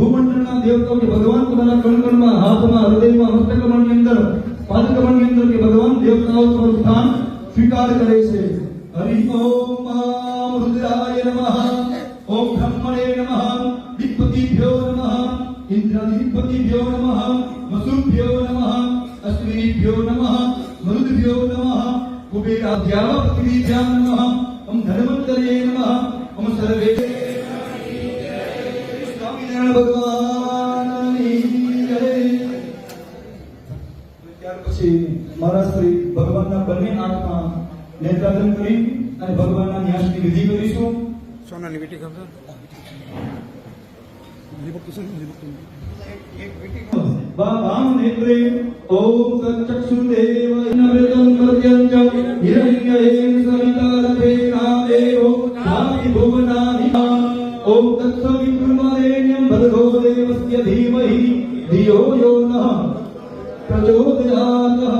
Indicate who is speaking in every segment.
Speaker 1: ಭೂಮಂಡಲನ ದೇವತ್ವಕ್ಕೆ ಭಗವಾನ್ तुम्हारा कण कण में हाथ में हृदय में मस्तक मन के अंदर पादक मन के अंदर के भगवान देवताओं का स्थान स्वीकार करे छे हरि ओम माम रुद्राय नमः ओम ब्रह्मणे नमः दिक्पतिभ्यो नमः इंद्रादिक्पतिभ्यो नमः वसुभ्यो नमः अश्विनीभ्यो नमः मरुद्भ्यो नमः कुबेराध्यापतिभ्यां नमः ओम धर्मन्तरे नमः ओम सर्वे જય ત્યાર પછી મારા શ્રી ભગવાનના બંને આંખમાં નેત્રાદન કરી અને ભગવાનના ન્યાસની વિધિ કરીશું
Speaker 2: સોનાની વીટી ખબર હરિભક્ત છે ને હરિભક્ત
Speaker 1: બાબામ નેત્રે ઓમ તત્ચક્ષુદેવ નવેદં પર્યંતમ હિરણ્યયેન સવિતારથે નાદેવો નાતિ ભુવનાનિ ઓમ તત્સવિતુર્વરેણ્યં वासुदेवस्य धीमहि धियो यो नः प्रचोदयातः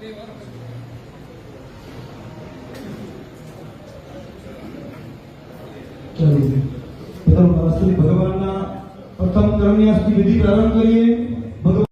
Speaker 1: Thank you. ચાલો પ્રથમ શ્રી ભગવાનના પ્રથમ કર્મન્યાસની વિધિ પ્રારંભ કરીએ.